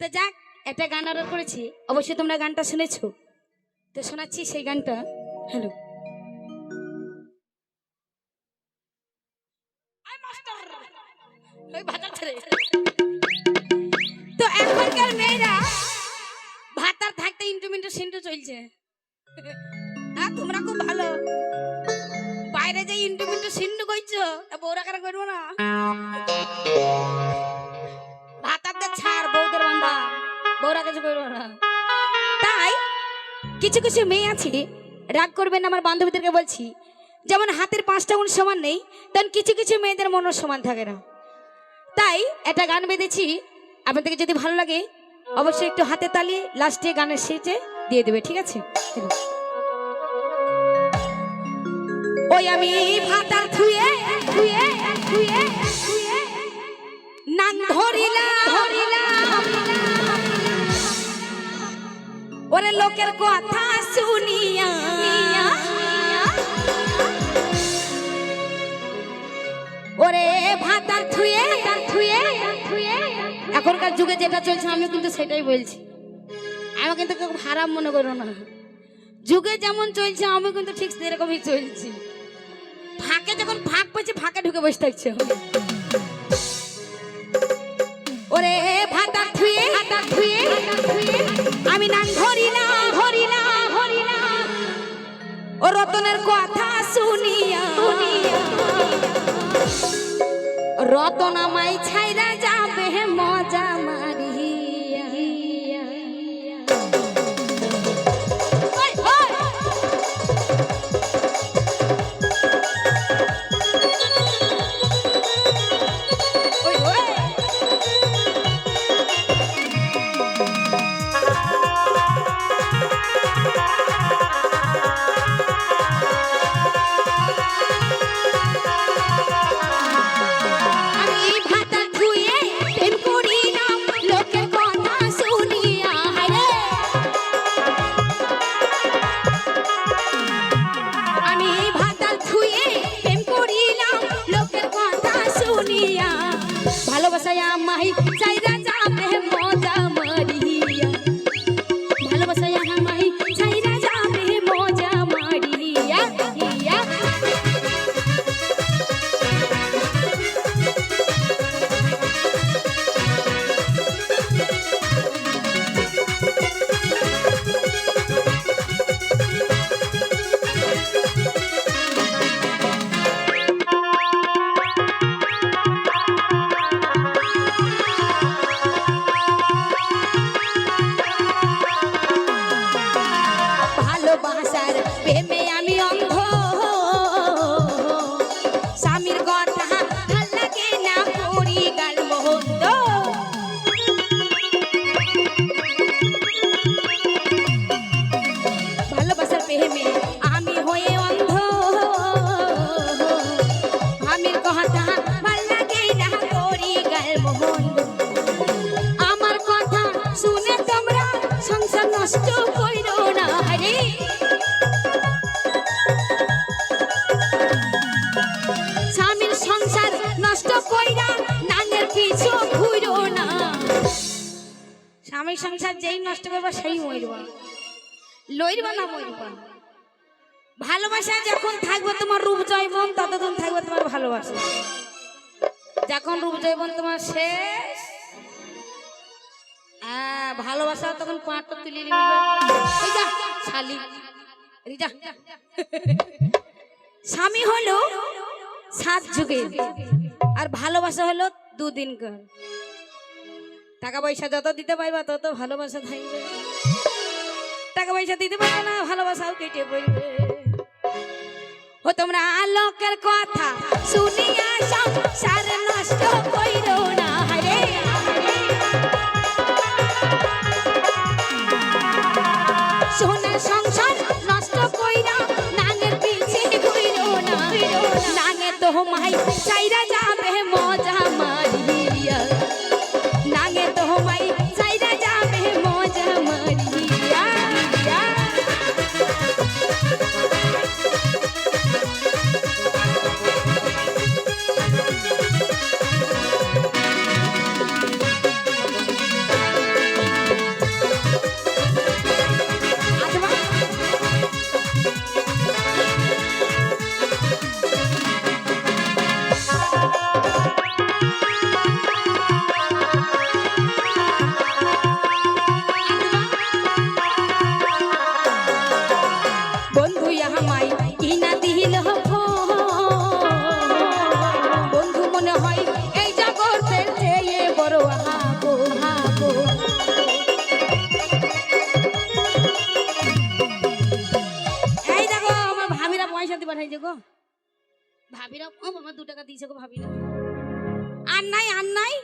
তো যাক একটা গান অর্ডার করেছি। অবশ্যই তোমরা গানটা শুনেছো। তো শোনাচ্ছি সেই গানটা। হ্যালো। তো এখনকার মেয়েরা ভাতার থাকতে ইন্টু মিন্টু সিন্টু চলছে। হ্যাঁ তোমরা খুব ভালো। বাইরে যে ইন্টু মিন্টু সিন্টু করছ তা কারা করব না? কিছু কিছু মেয়ে আছে, রাগ করবেন আমার বান্ধবীদেরকে বলছি, যেমন হাতের পাঁচটা গুণ সমান নেই, তেমন কিছু কিছু মেয়েদের মনও সমান থাকে না তাই একটা গান বেঁধেছি, আপনাদেরকে যদি ভালো লাগে, অবশ্যই একটু হাতে তালিয়ে লাস্টে গানের শেষে দিয়ে দেবে, ঠিক আছে। ওই আমি ভাতার থুয়ে থুয়ে থুয়ে নাং ধরিলা ধরিলা ওরে লোকের কথা শুনিয়া। ওরে ভাতার থুয়ে থুয়ে। এখনকার যুগে যেটা চলছে আমি কিন্তু সেটাই বলছি। আমি কিন্তু কেউ খারাপ মনে করো না। যুগে যেমন চলছে আমি কিন্তু ঠিক সেরকমই চলছি। ফাঁকে যখন ফাঁক পেয়েছে, ফাঁকে ঢুকে বসে থাকছে ওরে ভাতা থুয়ে ভাতা থুয়ে। আমি নাম ধরিলাম রতনের কথা শুনিয়া। রতন আমায় ছাইরা যাবে মজা স্বামীর সংসার যেই নষ্ট করবা সেই মরবা। লইরবা না মরবা। ভালোবাসা যখন থাকবে তোমার রূপ জয়বন ততক্ষণ থাকবে তোমার ভালোবাসা। যখন রূপ জয়বন তোমার শেষ হ্যাঁ, ভালোবাসা তখন পাঁচটা তুলে এই স্বামী হলো সাত যুগে আর ভালোবাসা হলো দুদিন কর টাকা পয়সা যত দিতে পারবা, তত ভালোবাসা থাকবে। টাকা পয়সা দিতে পারবে না, ভালোবাসাও কেটে পড়বে। ও, তোমরা লোকের কথা শুনিয়া সংসার নষ্ট কইরো না। দিলাম ও মামা দু টাকা দিয়েছে গো ভাবি না আর নাই আর নাই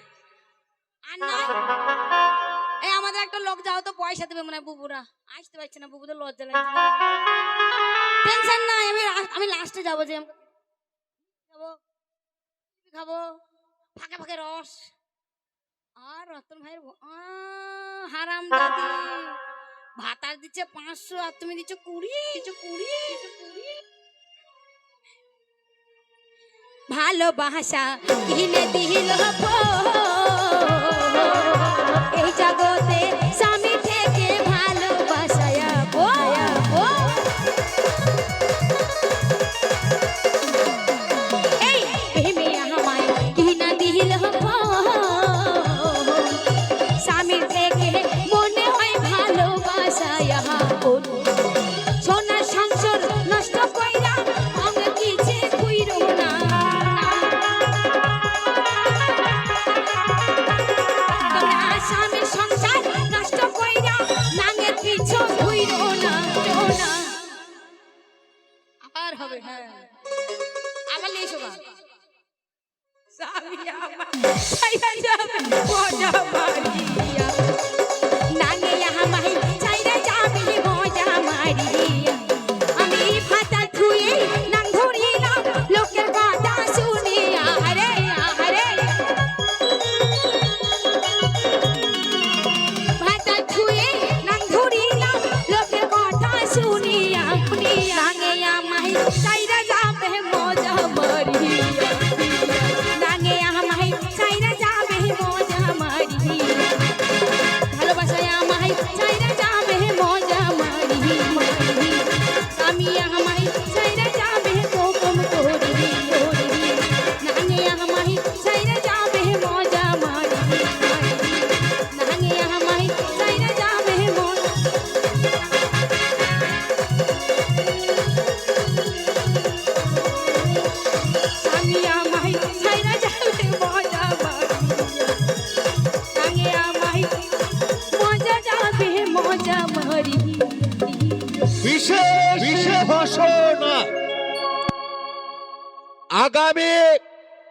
আর নাই। এই আমাদের একটা লোক যাও তো পয়সা দেবে মনে হয় বুবুরা। আসতে পারছে না বুবুদের লজ্জা লাগছে। টেনশন নাই আমি আমি লাস্টে যাব যে খাব। খাব? ফাঁকে ফাঁকে রস। আর রতন ভাইয়ের হারাম দাদি। ভাতার দিচ্ছে পাঁচশো আর তুমি দিচ্ছ কুড়ি দিচ্ছ কুড়ি দিচ্ছ কুড়ি। ভালোবাসা কিনে দিল আবার লেসো না স্বামী આગામી